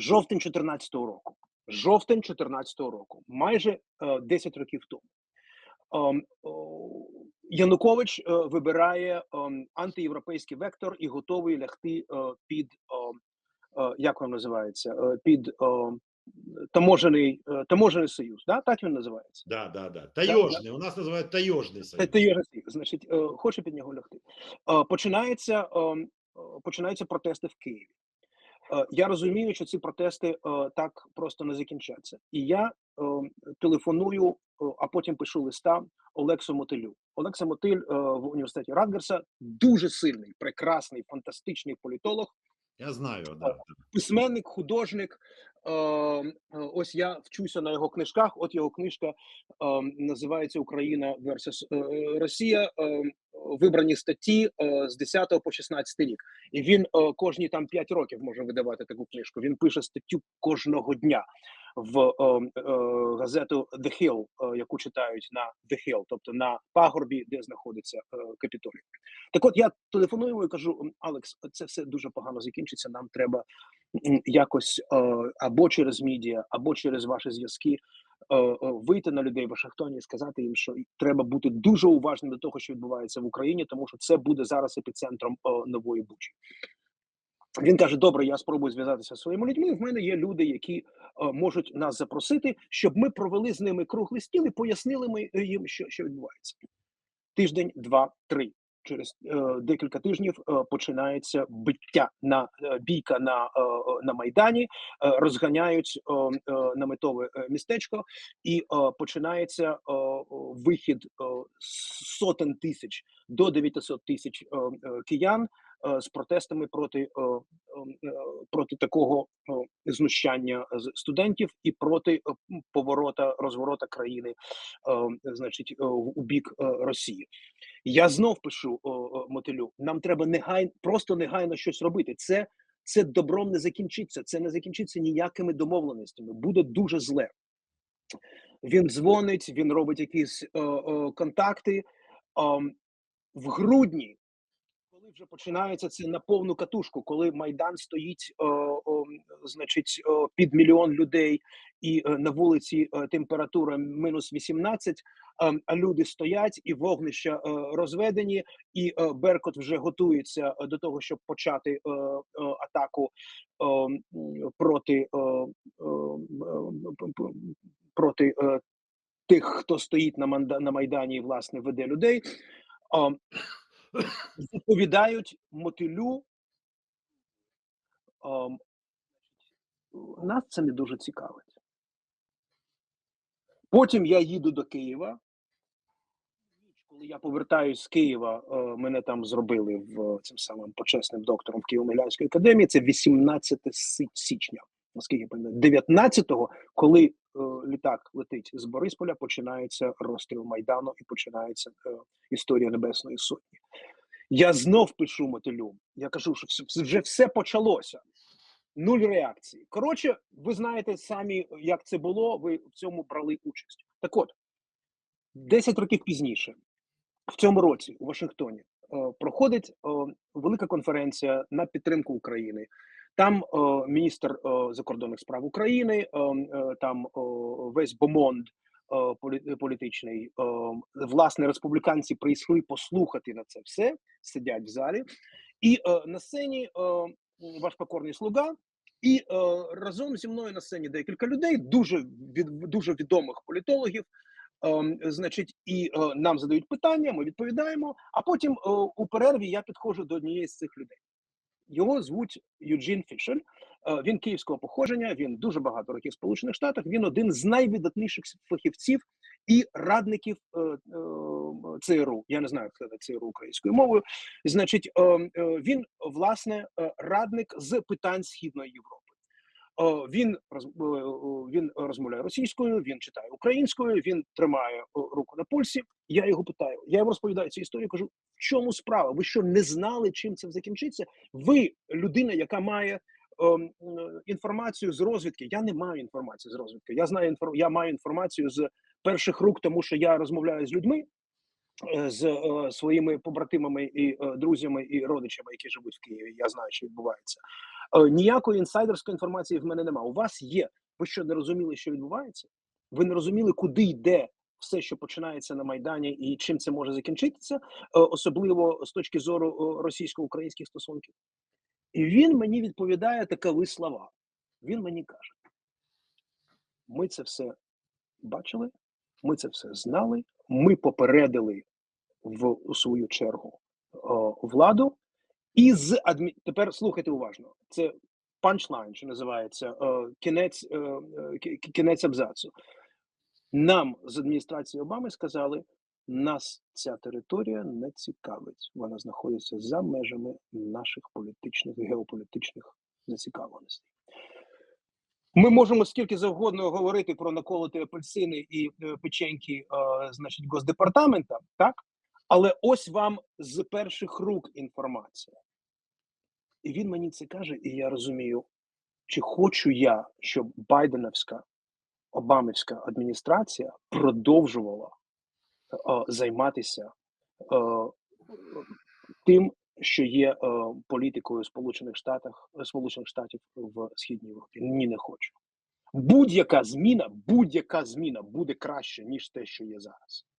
Жовтень 2014 року. Жовтень 2014 року, майже е, 10 років тому. Ем, о, Янукович е, вибирає ем, антиєвропейський вектор і готовий лягти е, під е, е, як він називається? Е, під е, таможений, е, таможений союз. Да? Так він називається. Да, да, да. Таежный. У нас называют таежный Та, союз. та є Росія, значить, е, хоче під нього лягти. Е, Починається, е, е, починаються протести в Києві. Е, Я розумію, що ці протести е, так просто не закінчаться. І я е, телефоную, а потім пишу листа Олексу Мотилю. Олекса Мотиль в університеті Радгерса дуже сильний, прекрасний, фантастичний політолог, Я знаю, да. письменник, художник. Ось я вчуся на його книжках. От його книжка називається Україна versus Росія. Вибрані статті е, з 10 по 16 рік. І він е, кожні там 5 років може видавати таку книжку. Він пише статтю кожного дня в е, газету The Hill, яку читають на The Hill, тобто на пагорбі, де знаходиться Капітолій. Так от я телефоную і кажу: Алекс, це все дуже погано закінчиться. Нам треба якось або через медіа, або через ваші зв'язки вийти на людей в Вашингтоні і сказати їм, що треба бути дуже уважним до того, що відбувається в Україні, тому що це буде зараз епіцентром е, нової бучі. Він каже: Добре, я спробую зв'язатися зі своїми людьми. В мене є люди, які е, можуть нас запросити, щоб ми провели з ними круглий стіл і пояснили ми е, їм, що, що відбувається. Тиждень, два, три. Через е, декілька тижнів е, починається биття на е, бійка на, на майдані, розганяють е, е, наметове е, містечко, і починається вихід сотень тисяч до 900 тисяч киян з протестами проти, е, е, е, проти такого е, знущання студентів і проти е, поворота розворота країни, е, значить, е, у бік е, Росії. Я знов пишу мотилю. Нам треба негайно, просто негайно щось робити. Це, це добром не закінчиться. Це не закінчиться ніякими домовленостями. Буде дуже зле. Він дзвонить, він робить якісь е, е, контакти. Ем, в грудні, вже починається це на повну катушку, коли майдан стоїть, е, о, значить, о, під мільйон людей, і е, на вулиці е, температура мінус 18, е, а люди стоять, і вогнища е, розведені, і е, Беркут вже готується до того, щоб почати е, е, атаку м, проти, п- проти е, тих, хто стоїть на на майдані і власне веде людей. Е, відповідають мотилю. ем, нас це не дуже цікавить. Потім я їду до Києва. Коли я повертаюсь з Києва, е, мене там зробили в цим самим почесним доктором Києво-Мілянської академії. Це 18 січня. Наскільки я пам'ятаю, 19-го, коли е, літак летить з Борисполя, починається розстріл майдану і починається е, історія Небесної Сотні. Я знов пишу мотилю. Я кажу, що вже все почалося. Нуль реакції. Коротше, ви знаєте самі, як це було. Ви в цьому брали участь. Так от, 10 років пізніше, в цьому році у Вашингтоні, е, проходить е, велика конференція на підтримку України. Там е, міністр закордонних справ України, там весь бомонд політичний. Е, власне, республіканці прийшли послухати на це все, сидять в залі, і е, на сцені е, ваш покорний слуга. І е, разом зі мною на сцені декілька людей, дуже від дуже відомих політологів. Значить, і е, нам задають питання, ми відповідаємо. А потім е, у перерві я підходжу до однієї з цих людей. Його звуть Юджін Фішер. Е, він київського походження. Він дуже багато років в Сполучених Штатах. Він один з найвидатніших фахівців і радників е, е, ЦРУ. Я не знаю, як сказати ЦРУ українською мовою. Значить, е, е, він власне радник з питань Східної Європи. Він він розмовляє російською, він читає українською, він тримає руку на пульсі. Я його питаю. Я йому розповідаю цю історію. Кажу, в чому справа? Ви що не знали, чим це закінчиться? Ви людина, яка має ем, інформацію з розвідки. Я не маю інформації з розвідки. Я знаю інфор... я маю інформацію з перших рук, тому що я розмовляю з людьми. е, з е, своїми побратимами і е, друзями і родичами, які живуть в Києві. Я знаю, що відбувається. Е, ніякої інсайдерської інформації в мене немає. У вас є. Ви що не розуміли, що відбувається? Ви не розуміли, куди йде все, що починається на майдані, і чим це може закінчитися, е, особливо з точки зору е, російсько-українських стосунків. І він мені відповідає такові слова. Він мені каже: ми це все бачили, ми це все знали. Ми попередили в у свою чергу владу, і з адмі... тепер слухайте уважно. Це панчлайн, що називається о, кінець, е, е, кі- кі- кінець абзацу. Нам з адміністрації Обами сказали, нас ця територія не цікавить. Вона знаходиться за межами наших політичних геополітичних зацікавленостей. Ми можемо скільки завгодно говорити про наколоти апельсини і е, печеньки, е, значить, госдепартамента, так? Але ось вам з перших рук інформація. І він мені це каже, і я розумію, чи хочу я, щоб Байденовська, Обамівська адміністрація продовжувала е, займатися е, тим, що є е, політикою Сполучених Штатів, Сполучених Штатів в Східній Європі. Ні, не хочу. Будь-яка зміна, будь-яка зміна буде краще, ніж те, що є зараз.